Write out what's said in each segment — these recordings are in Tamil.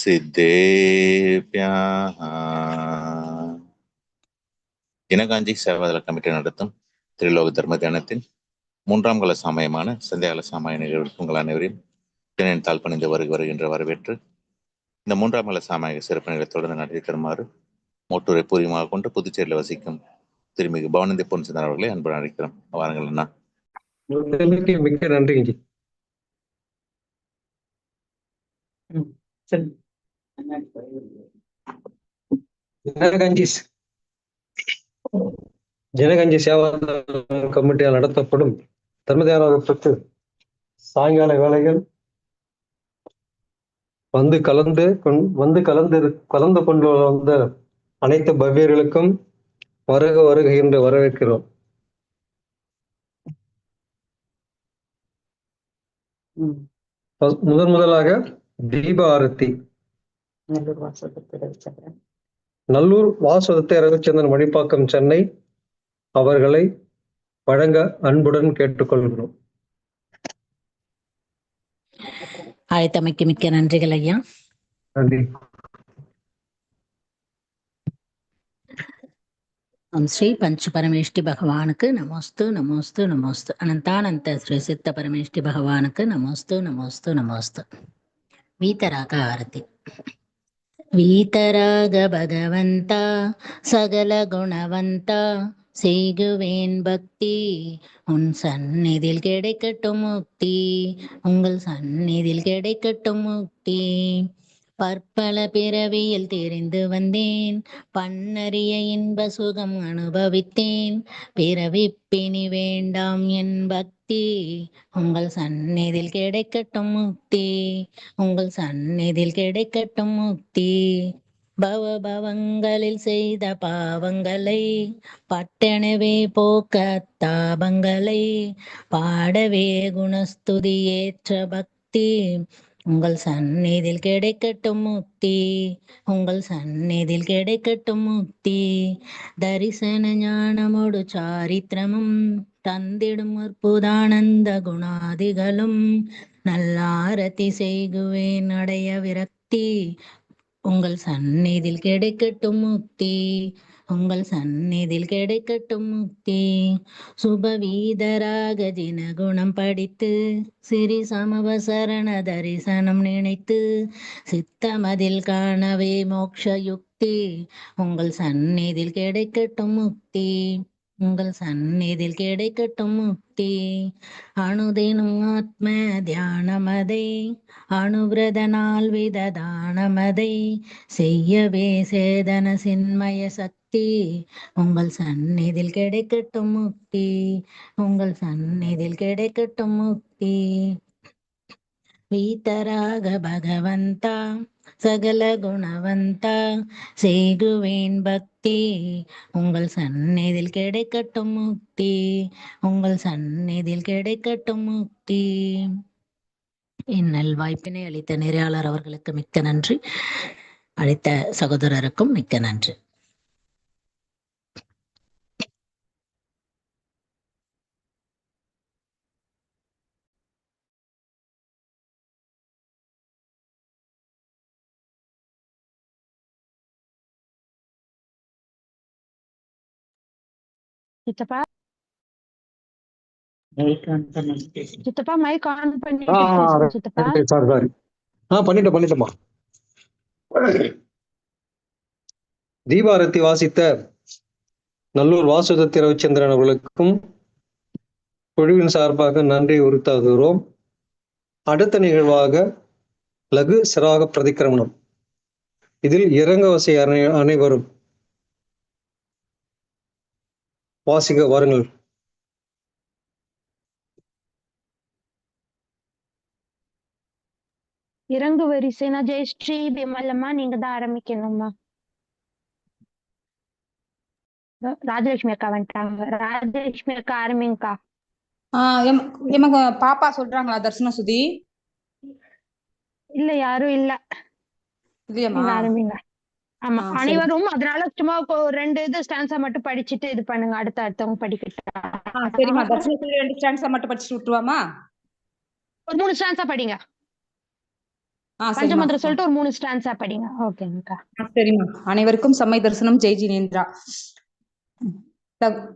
சித்தேபியாக தினகாஞ்சி சேவாதள கமிட்டி நடத்தும் திரிலோக தர்ம தியானத்தின் மூன்றாம் கால சமயமான சந்தியாகால சமய நிகழ்வுக்கு உங்கள் அனைவரையும் தினன் தாழ் பணிந்து வருக வருகின்ற வரவேற்று இந்த மூன்றாம் கால சாமானிக சிறப்பு நிலை தொடர்ந்து நடத்தி தருமாறு மோட்டூரை பூர்வமாக கொண்டு புதுச்சேரியில் வசிக்கும் திருமிகு பவானந்தி பொன்சந்தர் அவர்களை அன்பு அழைக்கிறோம். வாருங்கள் அண்ணா. மிக்க நன்றிங்க சரி ஜனகஞ்சி சேவா கமிட்டியால் நடத்தப்படும் தர்மதியானத்துக்கு சாயங்கால வேளைகள் வந்து கலந்து வந்து கலந்து கலந்து கொண்டு வந்த அனைத்து பவ்யர்களுக்கும் வருக வருக என்று வரவேற்கிறோம். முதன் முதலாக தீப ஆரத்தி நல்லூர் வாசகத்தில் ரவிச்சந்திரன் நல்லூர் வாசுதத்தை ரவிச்சந்திரன் மணிப்பாக்கம் சென்னை அவர்களை வழங்க அன்புடன் கேட்டுக்கொள்கிறோம். அழைத்தமைக்கு மிக்க நன்றிகள் ஐயா. நன்றி. ஓம் ஸ்ரீ பஞ்ச பரமேஷ்டி பகவானுக்கு நமோஸ்து நமோஸ்து நமோஸ்து. அனந்தானந்த ஸ்ரீ சித்த பரமேஷ்டி பகவானுக்கு நமோஸ்து நமோஸ்து நமோஸ்து. வீதராக ஆரತಿ வீதராக பகவந்தா சகல குணவந்தா செய்குவேன் பக்தி. உன் சந்நிதியில் கிடைக்கட்டும் முக்தி. உங்கள் சந்நிதியில் கிடைக்கட்டும் முக்தி. பற்பல பிறவியில் தெரிந்து வந்தேன். பன்னறிய இன்ப சுகம் அனுபவித்தேன். பிறவி பிணி வேண்டாம் என் பக்தி. உங்கள் சந்நிதியில் கிடைக்கட்டும் முக்தி உங்கள் சந்நிதியில் கிடைக்கட்டும் முக்தி பவ பவங்களில் செய்த பாவங்களை பட்டெனவே போக்க தாபங்களை பாடவே குணஸ்துதி ஏற்ற பக்தி. உங்கள் சந்நிதியில் கிடைக்கட்டும் முக்தி. உங்கள் சந்நிதியில் கிடைக்கட்டும் முக்தி. தரிசன ஞானமோடு சாரித்திரமும் தந்திடும் அற்புதானந்த குணாதிகளும். நல்லாரதி செய்குவேன் அடைய விரக்தி. உங்கள் சந்நிதியில் கிடைக்கட்டும் முக்தி. உங்கள் சந்நிதில் கிடைக்கட்டும் முக்தி சுபவீதராக ஜினகுணம் படித்து சிறி சமவசரண தரிசனம் நினைத்து சித்தமதில் காணவே மோக்ஷ யுக்தி உங்கள் சந்நிதில் கிடைக்கட்டும் முக்தி உங்கள் சந்நிதில் கிடைக்கட்டும் முக்தி. அணுதினும் ஆத்ம தியானமதை. அணுவிரதனால் விததானமதை செய்யவே சேதன சின்மய சக்தி. உங்கள் சந்நிதில் கிடைக்கட்டும் முக்தி. உங்கள் சந்நிதில் கிடைக்கட்டும் முக்தி. வீத்தராக பகவந்தா சகல குணவந்தா. செய்குவேன் பக்தி முக்தி உங்கள் சந்நிதில் கிடைக்கட்டும் முக்தி உங்கள் சந்நிதில் கிடைக்கட்டும் முக்தி இந்நல் வாய்ப்பினை அளித்த நெறியாளர் அவர்களுக்கு மிக்க நன்றி. அளித்த சகோதரருக்கும் மிக்க நன்றி. சித்தப்பா. சித்தப்பா மைக் ஆன் பண்ணி சித்தப்பா. சாரி சாரி ஆ பண்ணிட்டேன் பண்ணிட்டேம்மா. தீபாரத்தி வாசித்த நல்லூர் வாசுதத்தி ரவிச்சந்திரன் அவர்களுக்கும் குழுவின் சார்பாக நன்றி உரித்தாகுகிறோம் அடுத்த நிகழ்வாக லகு சிராக பிரதிக்கிரமணம். இதில் இறங்கவசை அனை அனைவரும் வாசிக்க வாருங்கள். இறங்கு வரிசைனா ஜெயஸ்ரீ விமலம்மா நீங்க தான் ஆரம்பிக்கணும்மா. ராஜலட்சுமி அக்கா வந்துட்டாங்க. ராஜலட்சுமி அக்கா ஆரம்பிங்கக்கா. ஆஹ் எம்- எமக்கு பாப்பா சொல்றாங்களா தர்சன சுதி? இல்ல யாரும் இல்ல. ஆரம்பிங்க. ஆமா. அனைவரும் அதனால சும்மா ரெண்டு இது ஸ்டான்ஸா மட்டும் படிச்சுட்டு இது பண்ணுங்க. அடுத்த அடுத்தவங்க படிக்கட்டும் தர்சன சுதி ரெண்டு ஸ்டாண்ட்ஸா மட்டும் படிச்சுட்டு விட்டுருவாமா ஒரு மூணு ஸ்டான்ஸா படிங்க. பஞ்சமந்திரம் சொல்லிட்டு ஒரு மூணு ஸ்டான்ஸா படிங்க. ஓகேங்கக்கா. ஆ, சரிம்மா. அனைவருக்கும் சம்மை தரிசனம். ஜெய் ஜினேந்திரா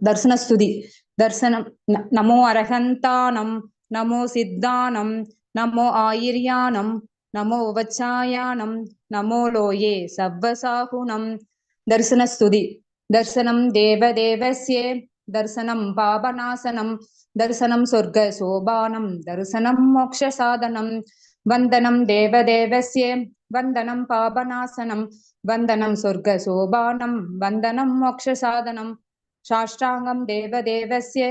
தர்சன ஸ்துதி. தர்சனம். நமோ அரகந்தானம். நமோ சித்தானம். நமோ ஆயிர்யானம். நமோ வச்சாயானம் நமோ லோயே சவ்வசாகுணம் தர்சனஸ்துதி. தர்சனம் தேவதேவஸ்யே. தர்சனம் பாபநாசனம். தர்சனம் சொர்க்க சோபானம் தர்சனம் மோக்ஷ சாதனம் வந்தனம் தேவதேவஸ்யே. வந்தனம் பாபநாசனம். வந்தனம் சொர்க்க சோபானம் வந்தனம் மோக்ஷ சாதனம் சாஷ்டாங்கம் தேவதேவஸ்ய.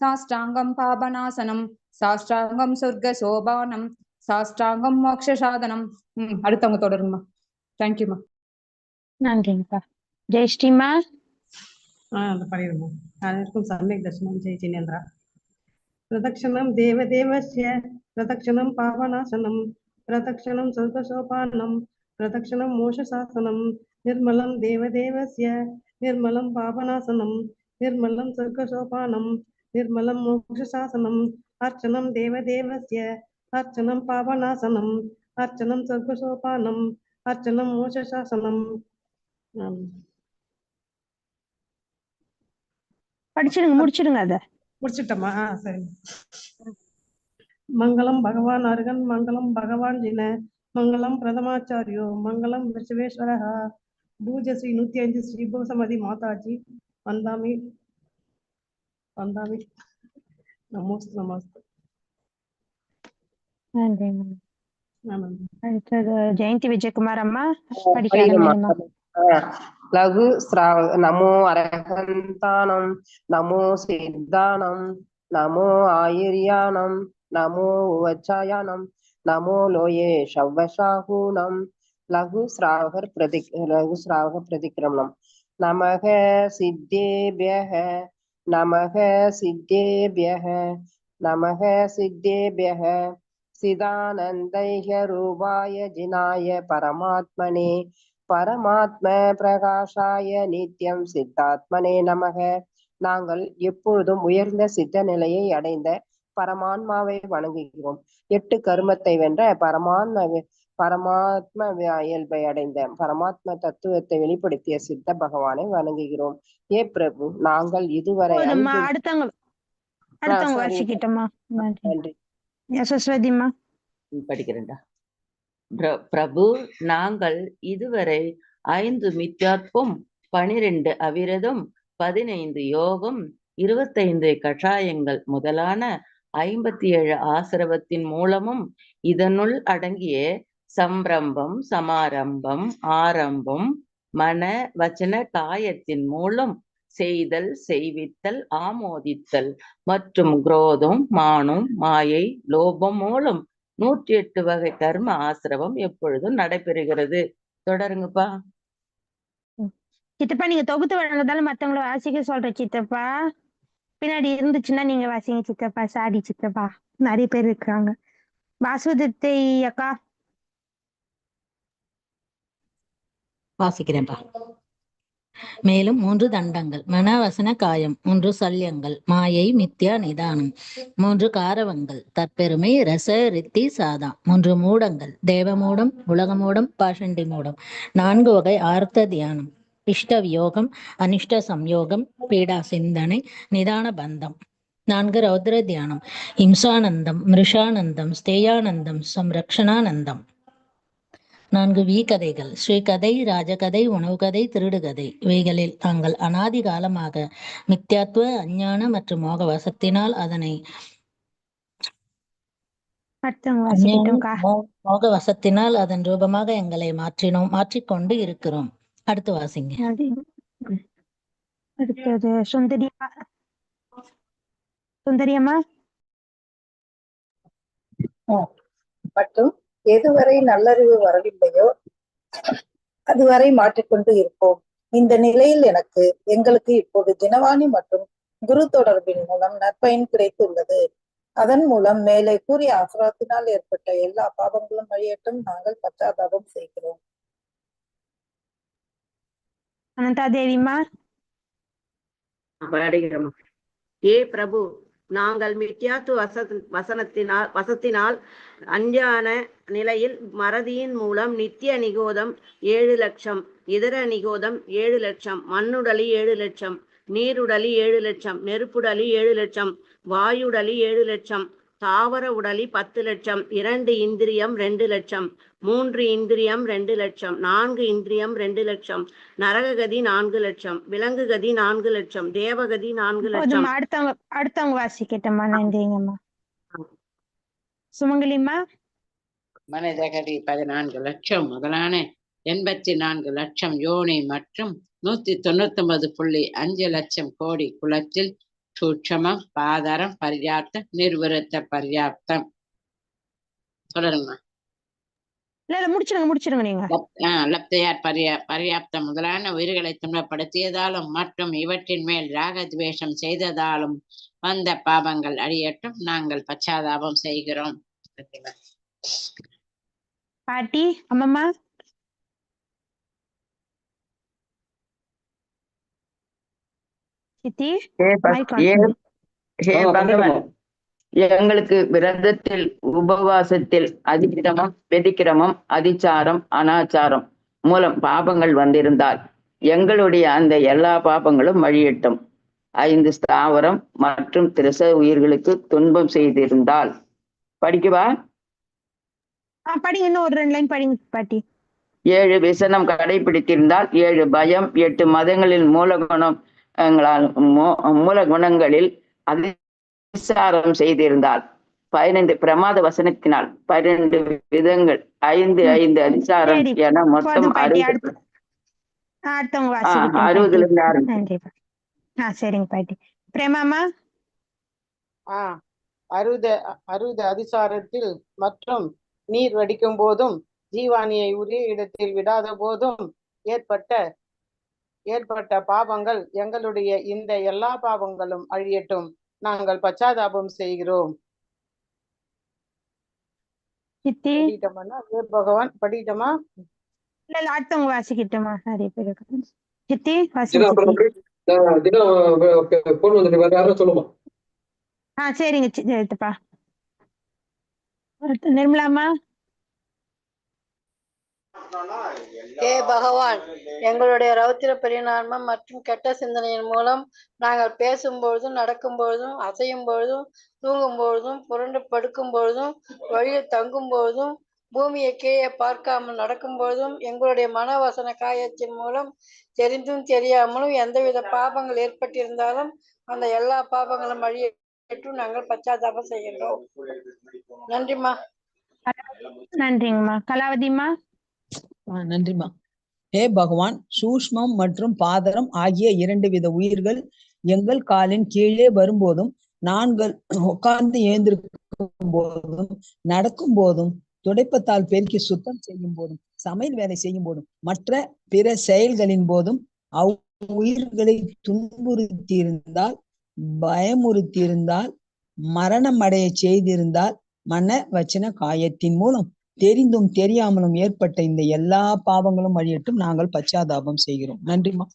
சாஷ்டாங்கம் பாபநாசனம். சாஷ்டாங்கம் சொர்க்க சோபானம் சாஷ்டாங்கம் மோக்ஷ சாதனம் ம் அடுத்தவங்க தொடருங்கம்மா. தேங்க்யூம்மா நன்றிங்கக்கா ஜெயஸ்ரீமா ஆ அந்த பண்ணிடுமா அனைவருக்கும் சமயக் தர்சனம். ஜெய் ஜினேந்திரா. பிரதக்ஷணம் தேவதேவஸ்ய பிரதக்ஷணம் பாவநாசனம். பிரதக்ஷணம் சொர்க்கசோபானம் பிரதக்ஷணம் மோஷசாசனம் நிர்மலம் தேவதேவஸ்ய நிர்மலம் பாவநாசனம். நிர்மலம் சொர்க்கசோபானம் நிர்மலம் மோக்ஷசாசனம். அர்ச்சனம் தேவதேவஸ்ய அர்ச்சனம் பாவநாசனம் அர்ச்சனம் சொர்க்கசோபானம் அர்ச்சனம் மோஷசாசனம் ஆம். படிச்சிடுங்க முடிச்சிடுங்க அத. முடிச்சிட்டோமா? ஆ சரி. மங்களம் பகவான் அருகன் மங்களம் பகவான் ஜின மங்களம் பிரதமாச்சாரியோ மங்களம் விஸ்வேஸ்வரः பூஜ ஸ்ரீ நூத்தி அஞ்சு ஸ்ரீ பூசமதி மாதாஜி. வந்தாமி. வந்தாமி. நமோஸ்து நமஸ்து. நன்றிங்க ஆனந்த் அடுத்தது ஜெயந்தி விஜயகுமார் அம்மா படிக்க? ஆரம்பிங்கம்மா லகு ஸ்ராவ நமோ அரகந்தானம் நமோ சித்தானம் நமோ ஆயிர்யானம் நமோ உவச்சாயானம் நமோ லோயே ஷவ்வசாகூனம் லகு ஸ்ராவகர் பிரதி லகு ஸ்ராவக பிரதிக்கிரமணம். நமக சித்தேபியக நமக சித்தேபியக நமக சித்தேபியக சிதானந்தைக ரூபாய ஜினாய பரமாத்மனே பரமாத்ம பிரகாஷாய நித்யம் சித்தாத்மனே நமக. நாங்கள் எப்பொழுதும் உயர்ந்த சித்த நிலையை அடைந்த பரமான்மாவை வணங்குகிறோம். எட்டு கருமத்தை வென்ற பரமாத்ம பரமாத்ம இயல்பை அடைந்த பரமாத்ம தத்துவத்தை வெளிப்படுத்திய சித்த பகவானை வணங்குகிறோம். ஏ பிரபு நாங்கள் இதுவரை நன்றி. நன்றி படிக்கிறேன்டா. பிர- பிரபு நாங்கள் இதுவரை ஐந்து மித்யாத்வம் பனிரெண்டு அவிரதம் பதினைந்து யோகம் இருபத்தைந்து கஷாயங்கள் முதலான ஐம்பத்தி ஏழு ஆசிரவத்தின் மூலமும் இதனுள் அடங்கிய சம்பிரம்பம் சமாரம்பம் ஆரம்பம் மன வச்சன காயத்தின் மூலம் செய்தல் செய்வித்தல் ஆமோதித்தல். மற்றும் குரோதம் மானம் மாயை லோபம் மூலம் நூற்றி எட்டு வகை கர்ம ஆசிரமம் எப்பொழுதும் நடைபெறுகிறது. தொடருங்கப்பா. சித்தப்பா நீங்க தொகுத்து வழங்குறதால மத்தவங்கள வாசிக்க சொல்ற சித்தப்பா. பின்னாடி இருந்துச்சுன்னா நீங்க வாசிங்க சித்தப்பா. சாரி சித்தப்பா. நிறைய பேர் இருக்காங்க. வாசுதத்தை அக்கா. வாசிக்கிறேன்ப்பா. மேலும் மூன்று தண்டங்கள். மனவசன காயம். மூன்று சல்யங்கள். மாயை மித்யா நிதானம். மூன்று காரவங்கள். தற்பெருமை ரச ரித்தி சாதா. மூன்று மூடங்கள். தேவமூடம் உலகமூடம் பாஷண்டி மூடம். நான்கு வகை ஆர்த்த தியானம். இஷ்ட வியோகம் அனிஷ்ட சம்யோகம் பீடா சிந்தனை நிதான பந்தம். நான்கு ரௌத்ர தியானம். இம்சானந்தம் மிருஷானந்தம் ஸ்தேயானந்தம் சம்ரக்ஷணானந்தம். நான்கு வீ கதைகள் ஸ்ரீகதை ராஜகதை உணவு கதை திருடுகதை. இவைகளில் தாங்கள் அனாதி காலமாக மித்யாத்துவ அஞ்ஞான மற்றும் மோக வசத்தினால் அதனை மோக வசத்தினால் அதன் ரூபமாக எங்களை மாற்றினோம் மாற்றிக்கொண்டு இருக்கிறோம். அடுத்து வாசிங்க. அடுத்தது சுந்தரி சுந்தரி அம்மா? மற்றும் எதுவரை நல்லறிவு வரவில்லையோ அதுவரை மாற்றிக்கொண்டு இருப்போம். இந்த நிலையில் எனக்கு எங்களுக்கு இப்போது தினவாணி மற்றும் குரு தொடர்பின் மூலம் நற்பயன் கிடைத்துள்ளது. அதன் மூலம் மேலே கூறிய ஆசிரத்தினால் ஏற்பட்ட எல்லா பாவங்களும் வழியட்டும் நாங்கள் பச்சாதாபம் செய்கிறோம். அனந்தா தேவிமா ஏ பிரபு நாங்கள் மித்யாத்து வச வசனத்தினால் வசத்தினால் அஞ்ஞான நிலையில் மறதியின் மூலம் நித்திய நிகோதம் ஏழு லட்சம் இதர நிகோதம் ஏழு லட்சம் மண்ணுடலி ஏழு லட்சம் நீருடலி ஏழு லட்சம் நெருப்புடலி ஏழு லட்சம் வாயுடலி ஏழு லட்சம் தாவர உடலி பத்து லட்சம் இரண்டு இந்திரியம் ரெண்டு லட்சம் மூன்று இந்திரியம் ரெண்டு லட்சம் நான்கு இந்திரியம் ரெண்டு லட்சம் நரககதி நான்கு லட்சம் விலங்குகதி நான்கு லட்சம் தேவகதி நான்கு லட்சம். அடுத்தவங்க அடுத்தவங்க வாசிக்கட்டும்மா நன்றிங்கம்மா. சுமங்கலிம்மா? மனிதகதி பதினான்கு லட்சம் முதலான எண்பத்தி நான்கு லட்சம் யோனி மற்றும் நூத்தி தொண்ணூத்தி ஒன்பது புள்ளி அஞ்சு லட்சம் கோடி குலத்தில் சூட்சமம் பாதாரம் பர்யாப்தம் நிர்வருத்த பர்யாப்தம் தொடருங்க இல்ல இல்ல முடிச்சிருங்க முடிச்சிருங்க நீங்க. லப்தையார் பர்யா பர்யாப்தம் முதலான உயிர்களை துன்பப்படுத்தியதாலும் மற்றும் இவற்றின் மேல் ராகத்வேஷம் செய்ததாலும் வந்த பாவங்கள் அழியட்டும். நாங்கள் பச்சாதாபம் செய்கிறோம். பாட்டி அம்மம்மா. சித்தி ஹே பகவான். எங்களுக்கு விரதத்தில் உபவாசத்தில் அதிகிரமம் வெதிக்கிரமம் அதிச்சாரம் அனாச்சாரம் மூலம் பாபங்கள் வந்திருந்தால் எங்களுடைய அந்த எல்லா பாபங்களும் வழியட்டும். ஐந்து ஸ்தாவரம் மற்றும் திரச உயிர்களுக்கு துன்பம் செய்திருந்தால். படிக்கவா? ஆ படிங்க இன்னும் ஒரு ரெண்டு லைன் படிங்க பாட்டி. ஏழு விசனம் கடைபிடித்திருந்தால் ஏழு பயம் எட்டு மதங்களில் மூலகுணம் மூல குணங்களில் அதிசாரம் செய்திருந்தால் பதினைந்து பிரமாத வசனத்தினால் பன்னிரண்டு விதங்கள் ஐந்து. ஐந்து அதிசாரம் சரி, என மொத்தம் அறுபது. அறுபதுல இருந்து ஆரம்பிச்சு சரிங்க பாட்டி. பிரேமாமா ஆ அறுபது அறுபது அதிசாரத்தில் மற்றும் நீர் வடிக்கும் போதும் ஜீவானியை உரிய இடத்தில் விடாத போதும் ஏற்பட்ட ஏற்பட்ட பாவங்கள் எங்களுடைய இந்த எல்லா பாவங்களும் அழியட்டும். நாங்கள் பச்சாதாபம் செய்கிறோம். பகவான் படிட்டோமா? இல்ல அடுத்தவங்க வாசிக்கட்டுமா? இருக்காங்க சித்தி ஆ, சரிங்க அடுத்து நிர்மலாமா ஏ பகவான் எங்களுடைய ரௌத்திர பரிணாமம் மற்றும் கெட்ட சிந்தனையின் மூலம் நாங்கள் பேசும்பொழுதும் நடக்கும் பொழுதும் அசையும் பொழுதும் தூங்கும் பொழுதும் புரண்டு படுக்கும் பொழுதும் வழியில் தங்கும் பொழுதும் பூமியை கீழே பார்க்காமல் நடக்கும் பொழுதும் எங்களுடைய மனவசன காயத்தின் மூலம் தெரிந்தும் தெரியாமலும் எந்தவித பாபங்கள் ஏற்பட்டிருந்தாலும் அந்த எல்லா பாபங்களும் வழியேற்றும் நாங்கள் பச்சாதாபம் செய்கின்றோம். நன்றிம்மா. நன்றிங்கம்மா. கலாவதிம்மா. நன்றிமா ஹே பகவான் சூஷ்மம் மற்றும் பாதரம் ஆகிய இரண்டு வித உயிர்கள் எங்கள் காலின் கீழே வரும்போதும் நாங்கள் உட்கார்ந்து எழுந்திருக்கும் போதும் நடக்கும் போதும் துடைப்பத்தால் பெருக்கி சுத்தம் செய்யும் போதும் சமையல் வேலை செய்யும் போதும் மற்ற பிற செயல்களின் போதும் அவ் உயிர்களை துன்புறுத்தியிருந்தால் பயமுறுத்தியிருந்தால் மரணம் அடைய செய்திருந்தால் மன வச்சன காயத்தின் மூலம். தெரிந்தும் தெரியாமலும் ஏற்பட்ட இந்த எல்லா பாவங்களும் அழியட்டும் நாங்கள் பச்சாதாபம் செய்கிறோம். நன்றிமா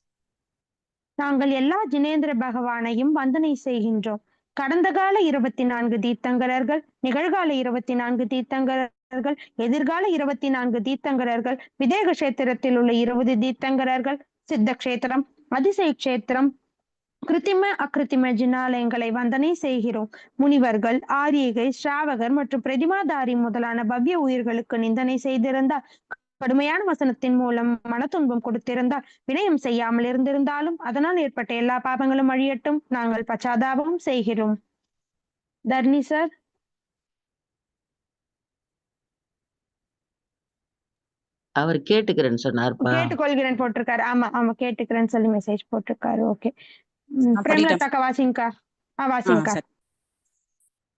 நாங்கள் எல்லா ஜினேந்திர பகவானையும் வந்தனை செய்கின்றோம். கடந்த கால இருபத்தி நான்கு தீர்த்தங்கரர்கள் நிகழ்கால இருபத்தி நான்கு தீர்த்தங்கரர்கள் எதிர்கால இருபத்தி நான்கு தீர்த்தங்கரர்கள் விதேக கஷேத்திரத்தில் உள்ள இருபது தீர்த்தங்கரர்கள் சித்த கஷேத்திரம் அதிசய கஷேத்திரம் கிருத்திம அக்கிருத்திம ஜினாலயங்களை வந்தனை செய்கிறோம். முனிவர்கள் ஆரியகை ஸ்ராவகர் மற்றும் பிரதிமாதாரி முதலான பவ்ய உயிர்களுக்கு நிந்தனை செய்திருந்தால் கடுமையான வசனத்தின் மூலம் மனத்துன்பம் கொடுத்திருந்தால் வினயம் செய்யாமல் இருந்திருந்தாலும் அதனால் ஏற்பட்ட எல்லா பாபங்களும் அழியட்டும். நாங்கள் பச்சாதாபம் செய்கிறோம். தர்ணி சார். அவர் கேட்டுக்கிறேன்னு சொன்னார்ப்பா. கேட்டுக்கொள்கிறேன் போட்டிருக்காரு. ஆமா ஆமா கேட்டுக்கிறேன்னு சொல்லி மெசேஜ் போட்டிருக்காரு. ஓகே பிரேமலதா படிக்கிறேன். அக்கா வாசிங்கக்கா ஆ ஆ, வாசிங்கக்கா சரி.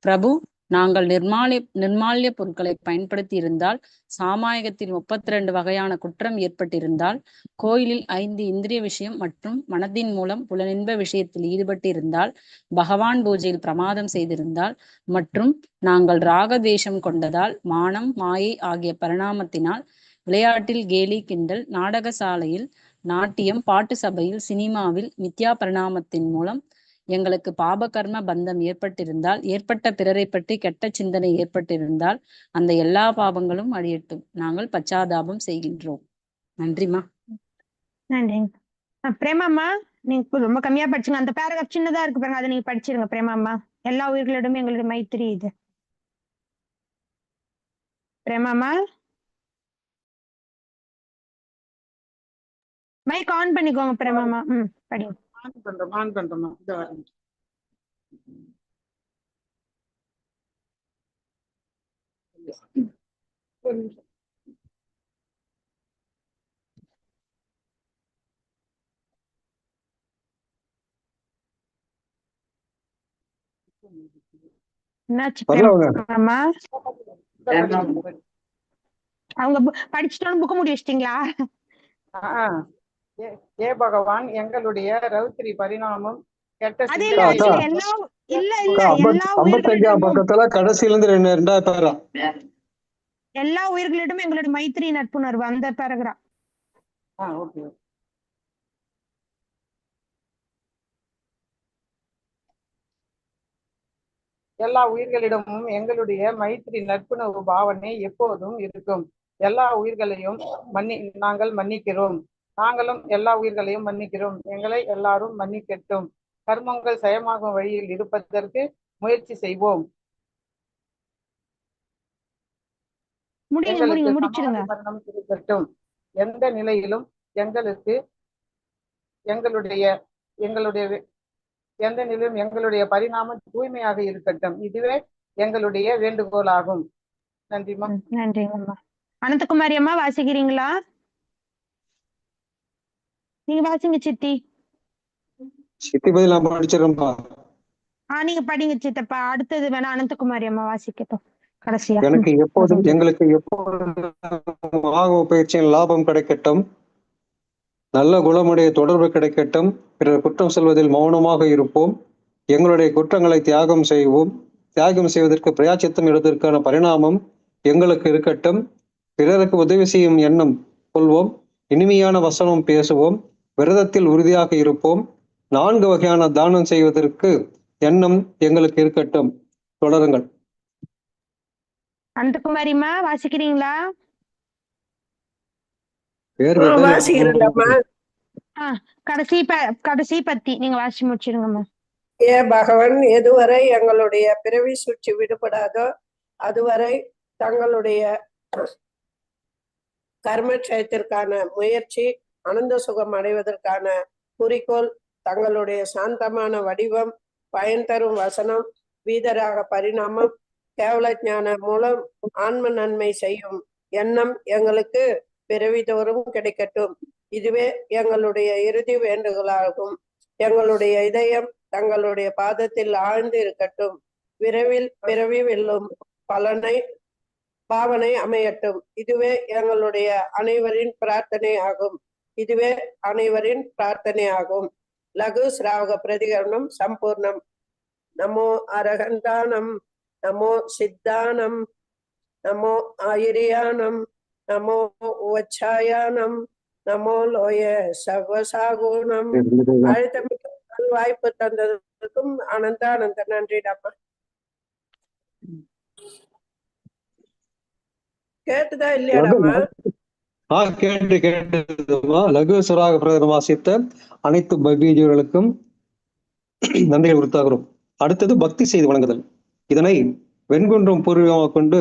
பிரபு நாங்கள் நிர்மால்ய நிர்மால்ய பொருட்களை பயன்படுத்தி இருந்தால் சாமாயகத்தில் முப்பத்தி ரெண்டு வகையான குற்றம் ஏற்பட்டிருந்தால் கோயிலில் ஐந்து இந்திரிய விஷயம் மற்றும் மனதின் மூலம் புலனின்ப விஷயத்தில் ஈடுபட்டு இருந்தால் பகவான் பூஜையில் பிரமாதம் செய்திருந்தால் மற்றும் நாங்கள் ராகதேசம் கொண்டதால் மானம் மாயை ஆகிய பரிணாமத்தினால் விளையாட்டில் கேலி கிண்டல் நாடகசாலையில் நாட்டியம் பாட்டு சபையில் சினிமாவில் மித்யா பரிணாமத்தின் மூலம் எங்களுக்கு பாபகர்ம பந்தம் ஏற்பட்டிருந்தால் ஏற்பட்ட பிறரை பற்றி கெட்ட சிந்தனை ஏற்பட்டிருந்தால் அந்த எல்லா பாவங்களும் அழியட்டும். நாங்கள் பச்சாதாபம் செய்கின்றோம். நன்றிமா நன்றிங்க அஹ் பிரேமாம்மா நீங்க ரொம்ப கம்மியா படிச்சுங்க. அந்த பேராகிராஃப் சின்னதா இருக்கு பாருங்க. அதை நீங்க படிச்சிருங்க பிரேமாம்மா. எல்லா உயிர்களிடமும் எங்களுக்கு மைத்திரி இது. பிரேமாம்மா மைக் ஆன் பண்ணிக்கோங்க பிரேமாம்மா ம் படிங்க ஆன் பண்றோம் ஆன் பண்றோமா அவங்க. படிச்சுட்டோன்னு புக்க முடி வச்சிட்டீங்களா? ஆ, ஏ பகவான் எங்களுடைய ரௌத்ரி பரிணாமம் எல்லா உயிர்களிடமும் எங்களுடைய மைத்திரி நட்புணர்வு அந்த ஓகே. எல்லா உயிர்களிடமும் எங்களுடைய மைத்திரி நட்புணர்வு பாவனை எப்போதும் இருக்கும். எல்லா உயிர்களையும் மன்னி நாங்கள் மன்னிக்கிறோம். நாங்களும் எல்லா உயிர்களையும் மன்னிக்கிறோம். எங்களை எல்லாரும் மன்னிக்கட்டும். கர்மங்கள் செயமாகும் வழியில் இருப்பதற்கு முயற்சி செய்வோம். இருக்கட்டும். எந்த நிலையிலும் எங்களுக்கு எங்களுடைய எங்களுடைய எந்த நிலையிலும் எங்களுடைய பரிணாமம் தூய்மையாக இருக்கட்டும். இதுவே எங்களுடைய வேண்டுகோளாகும். நன்றிமா ம், நன்றிங்கம்மா. அனந்தகுமாரி அம்மா வாசிக்கிறீங்களா? நீங்க வாசிங்க சித்தி. சித்தி பதில் நான் படிச்சிடறேன்ப்பா ஆ நீங்க படிங்க சித்தப்பா. அடுத்தது வேணா அனந்தகுமாரி அம்மா வாசிக்கட்டும். கடைசியா. எனக்கு எப்போதும். எங்களுக்கு எப்போதும் ஆகம பயிற்சியின் லாபம் கிடைக்கட்டும். நல்ல குணமுடைய தொடர்பு கிடைக்கட்டும். பிறர் குற்றம் சொல்வதில் மௌனமாக இருப்போம். எங்களுடைய குற்றங்களை தியாகம் செய்வோம். தியாகம் செய்வதற்கு பிரயாச்சித்தம் எடுப்பதற்கான பரிணாமம் எங்களுக்கு இருக்கட்டும். பிறருக்கு உதவி செய்யும் எண்ணம் கொள்வோம். இனிமையான வசனம் பேசுவோம். விரதத்தில் உறுதியாக இருப்போம். நான்கு வகையான தானம் செய்வதற்கு எண்ணம் எங்களுக்கு இருக்கட்டும். தொடருங்கள். அனந்தகுமாரி அம்மா வாசிக்கிறீங்களா? கடைசி ப- கடைசி பத்தி நீங்க வாசிச்சு முடிச்சிருங்கம்மா. ஏ பகவன் எதுவரை எங்களுடைய பிறவி சுற்றி விடுபடாதோ அதுவரை தங்களுடைய கர்மட்சயத்திற்கான முயற்சி ஆனந்த சுகம் அடைவதற்கான குறிக்கோள் தங்களுடைய சாந்தமான வடிவம் பயன் தரும் வசனம் வீதராக பரிணாமம் கேவல ஞான மூலம் ஆன்ம நன்மை செய்யும் எண்ணம் எங்களுக்கு பிறவிதோறும் கிடைக்கட்டும். இதுவே எங்களுடைய இறுதி வேண்டுகோளாகும். எங்களுடைய இதயம் தங்களுடைய பாதத்தில் ஆழ்ந்து இருக்கட்டும். விரைவில் பிறவி வெல்லும் பலனை பாவனை அமையட்டும். இதுவே எங்களுடைய அனைவரின் பிரார்த்தனை ஆகும். இதுவே அனைவரின் பிரார்த்தனை ஆகும் லகு சிராவக பிரதிகரணம் சம்பூர்ணம். நமோ அரகந்தானம் நமோ சித்தானம் நமோ ஆயிரியானம் நமோ உவச்சாயானம் நமோ லோய சர்வசாகுணம். அழுத்தமிக்க வாய்ப்பு தந்ததற்கும் அனந்த அனந்த நன்றிடாமா கேட்டுதா இல்லையாடாமா ஆ கேட்டு கேட்டுமா லகு சுராக பிரதமர் வாசித்த அனைத்து பக்தீஜர்களுக்கும் நன்றிகள் உறுத்தாகிறோம் அடுத்தது பக்தி செய்து வழங்குதல். இதனை வெண்குன்றம் பூர்வீகமாக கொண்டு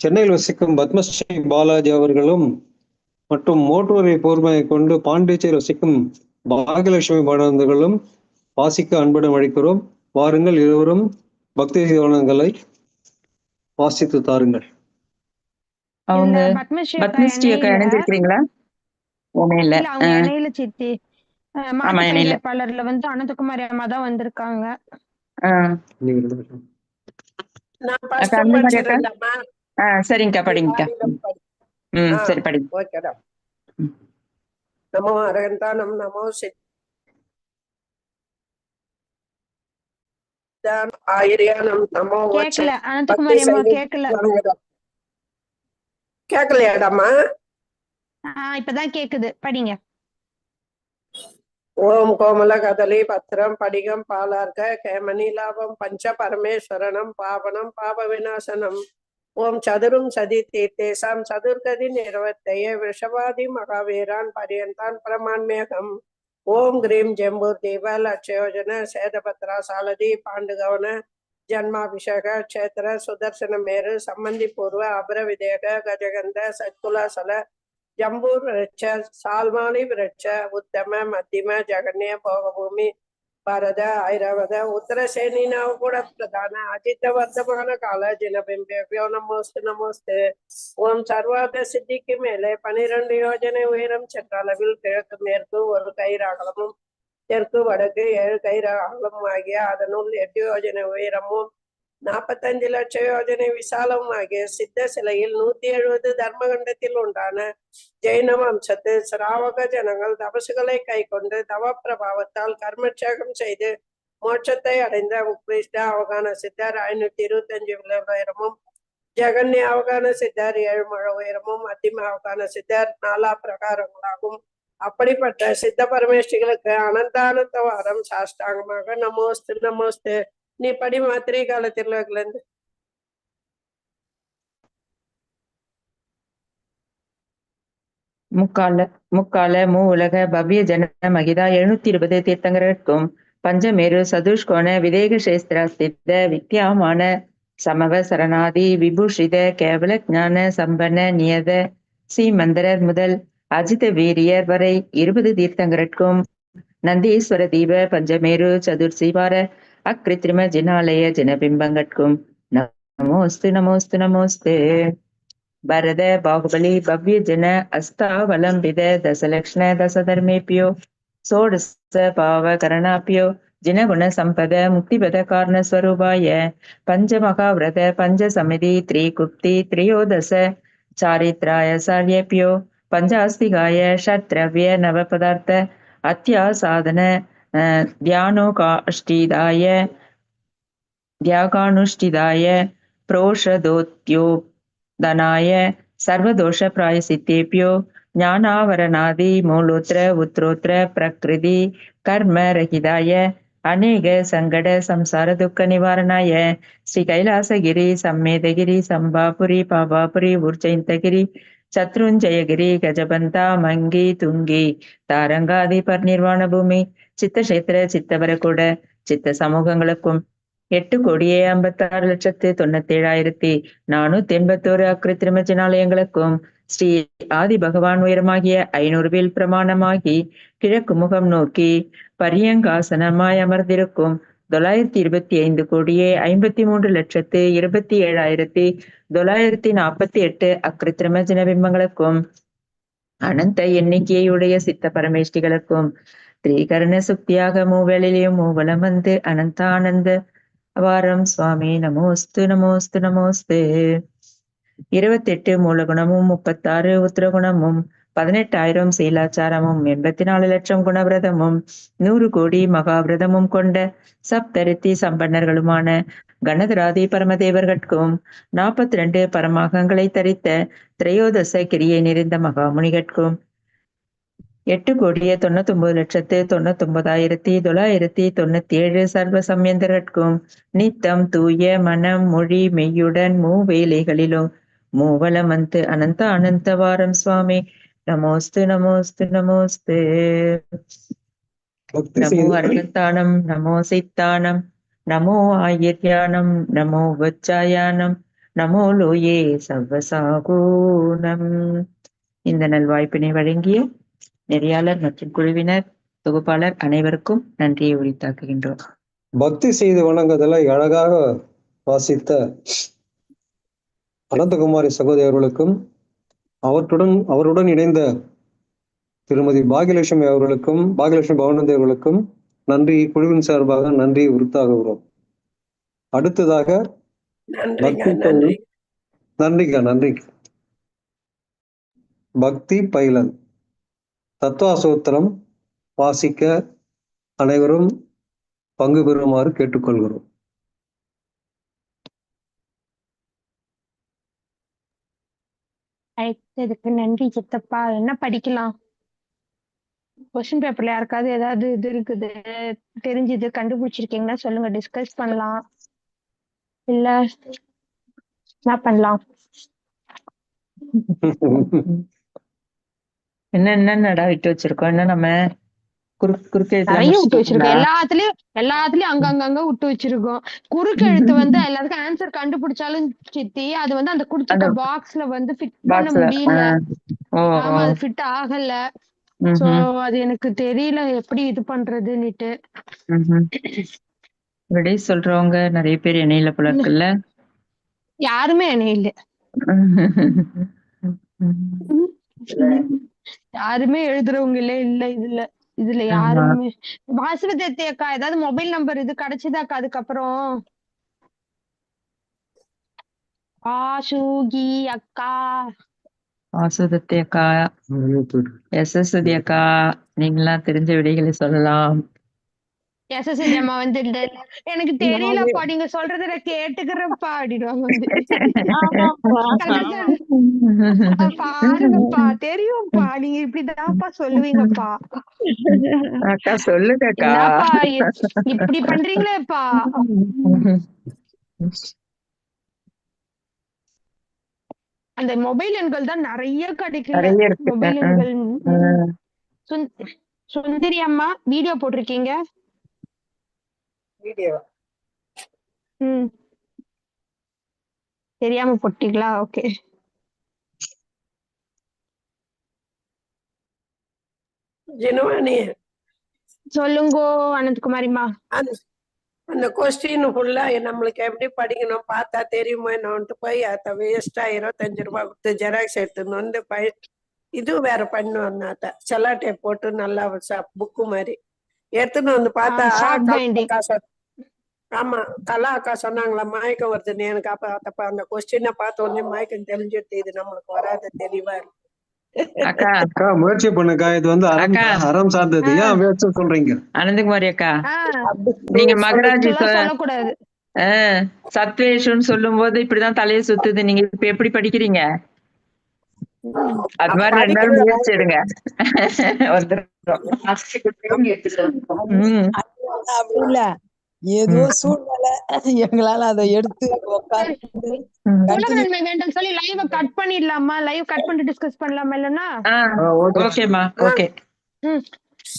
சென்னையில் வசிக்கும் பத்மஸ்ரீ பாலாஜி அவர்களும் மற்றும் மோட்டோரை போர்மையை கொண்டு பாண்டிச்சேரி வசிக்கும் பாகியலட்சுமி பாடந்தர்களும் வாசிக்க அன்புடன் அழைக்கிறோம். வாருங்கள் இருவரும் பக்தி செய்வனங்களை வாசித்து தாருங்கள். அவங்க பத்மஸ்ரீ அக்கா அக்கா இணையில இணைஞ்சிருக்கிறீங்களா? இணையில இல்ல. சித்தி. பங்கேற்பாளர்ல வந்து அனந்தகுமாரி அம்மா தான் வந்திருக்காங்க. சரிங்கக்கா படிங்கக்கா. ம் சரி படிங்க. ஓகேடா. நமோ அரகந்தானம் நமோ ஆயிரியானம் நமோ கேக்கல பக்தி அனந்தகுமாரி அம்மா வணங்குதல். கேக்கலையாடாமா? இப்பதான் கேக்குது. படிங்க. ஓம் கோமல கதலி பத்திரம் படிகம் பாலார்க்க கேமனிலாபம் பஞ்ச பரமேஸ்வரனம் பாவனம் பாப விநாசனம். ஓம் சதுரும் சதி தீர்த்தேசாம் சதுர்கதி நிர்வர்த்தய விஷவாதி மகாவீரான் பரியந்தான் பிரமான்மேகம். ஓம் கிரீம் ஜம்பூர் தீப லட்சயோஜன சேதபத்ரா சாலதி பாண்டுகவன ஜன்மாபிஷேக க்ஷேத்திர சுதர்சன மேரு சம்பந்தி பூர்வ அபர விதேக கஜகந்த சத்குலாசல ஜம்பூர் விரட்ச சால்மாலி விரட்ச உத்தம மத்தியம ஜகன்ய போகபூமி பரத ஐரவத உத்தரசேனினாவு கூட பிரதான அஜித்த வர்த்தமான கால ஜிலபிம்பேபியோ நமோஸ்து நமோஸ்து. ஓம் சர்வாத சித்திக்கு மேலே பனிரெண்டு யோஜனை உயரம் சென்ற அளவில் கிழக்கு மேற்கு ஒரு கைராகலமும் தெற்கு வடக்கு ஏழு கயிறு அகலமும் ஆகிய அதனுள் எட்டு யோஜனை உயரமும் நாற்பத்தஞ்சு லட்ச யோஜனை விசாலமும் ஆகிய சித்த சிலையில் நூத்தி எழுபது தர்மகண்டத்தில் உண்டான ஜெயின வம்சத்து சிராவக ஜனங்கள் தபசுகளை கை கொண்டு தவ பிரபாவத்தால் கர்மட்சேகம் செய்து மோட்சத்தை அடைந்த உக்ரிஷ்ட அவகான சித்தர் ஐநூத்தி இருபத்தஞ்சு உயரமும் ஜெகன்ய அவகான சித்தர் ஏழு மழ உயரமும் மத்தியம அவகான சித்தர் நாலா பிரகாரங்களாகும். அப்படிப்பட்ட சித்த பரமேஷ்டிகளுக்கு அனந்தானந்த வாரம் சாஷ்டாங்கமாக. நமோஸ்து நமோஸ்து. நீ படி மாத்திரை காலத்தில் இருந்து. முக்கால முக்கால மூ உலக பவ்ய ஜன மகிதா எழுநூத்தி இருபது தீர்த்தங்கருக்கும் பஞ்சமேரு சதுஷ்கோண விதேக சேஸ்திர சித்த வித்யாமான சமவ சரணாதி விபூஷித கேவல ஞான சம்பன நியத ஸ்ரீ மந்திரர் முதல் அஜித வீரியர் வரை இருபது தீர்த்தங்கருக்கும் நந்தீஸ்வர தீப பஞ்சமேரு சதுர்சிவார அக்ரித்ரிம ஜினாலய ஜனபிம்பங்கட்கும். நமோஸ்து நமோஸ்து நமோஸ்து. பரத பாகுபலி பவ்ய ஜன அஸ்தாவலம்பித தசலக்ஷ்ண தசதர்மேபியோ சோடச பாவ கரணாபியோ ஜினகுண சம்பத முக்திபத காரண ஸ்வரூபாய பஞ்சமகாவிரத பஞ்ச சமிதி த்ரீ குப்தி த்ரியோதச சாரித்ராய சாரியபியோ பஞ்சாஸ்திகாய ஷட்ரவ்ய நவ பதார்த்த அத்தியா தியானோகாஷ்டிதாய தியாகானுஷ்டிதாய புரோஷதோத்யோ தனாய சர்வதோஷ பிராயசித்தேபியோ ஞானாவரணாதி மூலோத்திர உத்ரோத்திர பிரகிருதி கர்ம ரகிதாய அநேக சங்கட சம்சார துக்க நிவாரணாய ஸ்ரீ கைலாசகிரி சம்மேதகிரி சம்பாபுரி பாபாபுரி உர்ஜயந்தகிரி சத்ருஞ்சயகிரி கஜபந்தா மங்கி துங்கி தாரங்காதி பர்நிர்வாண பூமி சித்தக்ஷேத்திர சித்தவர கூட சித்த சமூகங்களுக்கும் எட்டு கோடியே ஐம்பத்தாறு லட்சத்து தொண்ணூத்தி ஏழாயிரத்தி நானூத்தி எண்பத்தோரு அக்கிருத்திரமஜனாலயங்களுக்கும் ஸ்ரீ ஆதி பகவான் உயரமாகிய ஐநூறு வீல் பிரமாணமாகி கிழக்கு முகம் நோக்கி பரியங்காசனமாய் அமர்ந்திருக்கும் தொள்ளாயிரத்தி இருபத்தி ஐந்து கோடியே ஐம்பத்தி மூன்று லட்சத்து இருபத்தி ஏழாயிரத்தி தொள்ளாயிரத்தி நாற்பத்தி எட்டு அக்கிருத்திரம ஜனபிம்பங்களுக்கும் அனந்த எண்ணிக்கையுடைய சித்த பரமேஷ்டிகளுக்கும் திரீகரண சுக்தியாக மூவெளிலையும் மூவலம் வந்து அனந்தானந்த வாரம் சுவாமி நமோஸ்து நமோஸ்து நமோஸ்து. இருபத்தெட்டு மூலகுணமும் முப்பத்தாறு உத்திரகுணமும் பதினெட்டாயிரம் சீலாச்சாரமும் எண்பத்தி நாலு லட்சம் குணவிரதமும் நூறு கோடி மகாவிரதமும் கொண்ட சப்தரித்தி சம்பன்னர்களுமான கணதராதி பரமதேவர்கட்கும் நாற்பத்தி ரெண்டு பரமாகங்களை தரித்த திரையோதச கிரியை நிறைந்த மகாமுனிகட்கும். எட்டு கோடியே தொண்ணூத்தி ஒன்பது லட்சத்து தொண்ணூத்தி ஒன்பதாயிரத்தி தொள்ளாயிரத்தி தொண்ணூத்தி ஏழு சர்வ சம்யந்தர்கட்கும் நித்தம் தூய மனம் மொழி மெய்யுடன் மூவேலைகளிலும் மூவலம் வந்து அனந்த அனந்த வாரம் சுவாமி. நமோஸ்து நமோஸ்து நமோஸ்து. நமோ அர்த்தத்தானம் நமோ சித்தானம் நமோ ஆயிர்யானம் நமோ வச்சாயானம் நமோ லோயே சர்வசாகூனம் இந்த நல்வாய்ப்பினை வழங்கிய நெறியாளர் மற்றும் குழுவினர் தொகுப்பாளர் அனைவருக்கும் நன்றியை உரித்தாக்குகின்றோம். பக்தி செய்து வணங்குதலை அழகாக வாசித்த அனந்தகுமாரி சகோதரி அவர்களுக்கும் அவற்றுடன் அவருடன் இணைந்த திருமதி பாகியலட்சுமி அவர்களுக்கும் பாகியலட்சுமி பவனந்தி அவர்களுக்கும் நன்றி. குழுவின் சார்பாக நன்றி. உறுத்தாகுகிறோம் அடுத்ததாக நன்றிக்கா நன்றி. பக்தி பைலன். தத்துவாசோத்திரம் வாசிக்க அனைவரும் பங்கு பெறுமாறு கேட்டுக்கொள்கிறோம். அழைத்ததுக்கு நன்றி சித்தப்பா. என்ன படிக்கலாம்? கொஸ்டின் பேப்பர்ல யாருக்காவது ஏதாவது இது இருக்குது? தெரிஞ்சது கண்டுபிடிச்சிருக்கீங்கன்னா சொல்லுங்க டிஸ்கஸ் பண்ணலாம். இல்ல என்ன பண்ணலாம்? என்ன நட விட்டு வச்சிருக்கோம்? என்ன நம்ம நிறைய விட்டு? வச்சிருக்கோம். எல்லாத்துலயும் எல்லாத்துலயும் அங்க விட்டு வச்சிருக்கோம். குறுக்கு எழுத்து வந்து எல்லாத்துக்கும் ஆன்சர் கண்டுபிடிச்சாலும் சித்தி அது வந்து அந்த அந்த பாக்ஸ்ல வந்து ஃபிட் பண்ண முடியல. ஆமா அது ஃபிட் ஆகல. சோ. அது எனக்கு தெரியல எப்படி இது பண்றதுன்னுட்டு. விடை சொல்றவங்க நிறைய பேர் இணையில போல இருக்குல்ல? யாருமே இல்ல யாருமே எழுதுறவங்களே இல்ல இதுல. இதுல. யாருமே வாசுவதி அக்கா ஏதாவது மொபைல் நம்பர் இது கிடைச்சதாக்கா அதுக்கப்புறம்? ஆசுகி அக்கா. வாசுதத்தி அக்கா. எஸ்எஸ்வதி அக்கா. நீங்களாம் தெரிஞ்ச விடைகளை சொல்லலாம். எஸ்எஸ்எல் அம்மா வந்து இல்ல, இல்ல, எனக்கு தெரியலப்பா நீங்க சொல்றத நான் வந்து அஹ் பாருங்கப்பா. தெரியும்ப்பா. நீங்க இப்படிதான்ப்பா சொல்லுவீங்கப்பா. அக்கா சொல்லுங்க அக்கா என்னப்பா இ- இப்படி பண்றீங்களேப்பா? அந்த மொபைல் எண்கள் தான் நிறைய இருக்கு மொபைல் எண்கள். சுந்தரி அம்மா வீடியோ போட்டிருக்கீங்க? வீடியோ. ம். தெரியாம போட்டீங்களா? ஓகே. ஜினுவானி சொல்லுங்கோ அனந்த்குமாரிம்மா. அந்த அந்த கொஸ்டின் ஃபுல்லா நம்மளுக்கு எப்படி படிக்கணும் பார்த்தா தெரியுமோ என்னன்ட்டு போய் அத வேஸ்டா இருபத்தஞ்சு ரூபாய் கொடுத்து ஜெராக்ஸ் எடுத்துன்னு வந்து பய இது வேற பண்ணுவோம் அத்த செல்லாட்டை போட்டு நல்லா புக்கு மாதிரி. எடுத்துன்னு வந்து பார்த்தா soft கலா binding. அக்கா சொ- ஆமா கலா அக்கா சொன்னாங்களா மயக்கம் வருதுன்னு. எனக்கு அப்ப அப்ப அந்த கொஸ்டினை பார்த்த உடனே மயக்கம் தெரிஞ்சுட்டு இது நம்மளுக்கு வராது தெளிவா இருக்கு. அக்கா. அக்கா முயற்சி பண்ணுக்கா. இது வந்து அறம் சார்ந்தது. ஏன் வேஸ்ட் சொல்றீங்க? அனந்தகுமாரி அக்கா. நீங்க மகராஜி சொல்லக்கூடாது. ஆஹ் சத்வேஷுன்னு சொல்லும் போது இப்படிதான் தலையை சுத்துது. நீங்க இப்ப எப்படி படிக்கிறீங்க? அது மாதிரி ரெண்டு நாள் முயற்சி எடுங்க. வந்துரும். ஏதோ சூழ்நிலை. எங்களால அதை எடுத்து நன்மை வேண்டும் சொல்லி லைவ் கட் பண்ணிடலாமா? லைவ் கட் பண்ணிட்டு டிஸ்கஸ் பண்ணலாமா ஓகே ம்.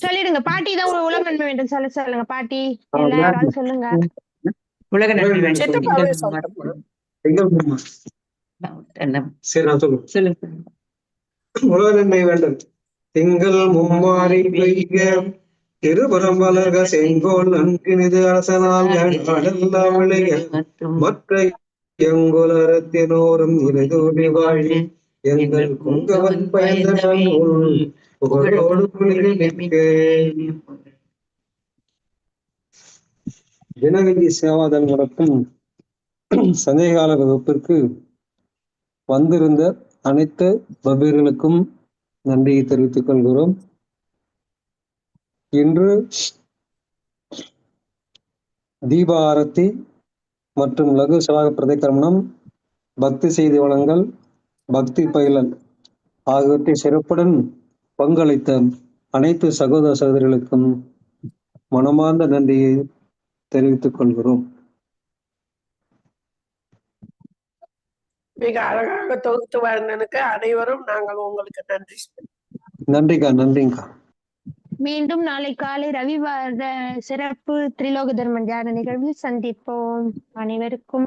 சொல்லிடுங்க. பாட்டி தான் உலக நன்மை வேண்டும் சொல்ல சொல்லுங்க. பாட்டி யாராவது சொல்லுங்க. உலக நன்றி வேண்டும் சொல்லுங்க. உலக நன்மை வேண்டும். திங்கள் மும்மாறி பெய்க. திருபுறம் வளர்க செங்கோல் நன்கினிது அரசனால் நாடெல்லாம் விளைய மற்ற எங்குலரத்தினோரும் இறைதூடி வாழி எங்கள் குங்கவன் பயந்தவன் உள் புகழோடு சேவாதல் நடக்கும் சந்தேகால வகுப்பிற்கு வந்திருந்த அனைத்து பபீர்களுக்கும் நன்றியை தெரிவித்துக் கொள்கிறோம். இன்று தீப ஆரத்தி மற்றும் லகு சலாக பிரதிக்கிரமணம் பக்தி செய்தி வழங்கல் பக்தி பயிலல் ஆகியவற்றை சிறப்புடன் பங்களித்த அனைத்து சகோதர சகோதரிகளுக்கும் மனமார்ந்த நன்றியை தெரிவித்துக் கொள்கிறோம். மிக அழகாக தொகுத்து வாழ்ந்தனுக்கு அனைவரும் நாங்கள் உங்களுக்கு நன்றி நன்றிக்கா நன்றிங்கக்கா மீண்டும் நாளை காலை ரவிவார சிறப்பு திரிலோக தர்ம தியான நிகழ்வில் சந்திப்போம். அனைவருக்கும்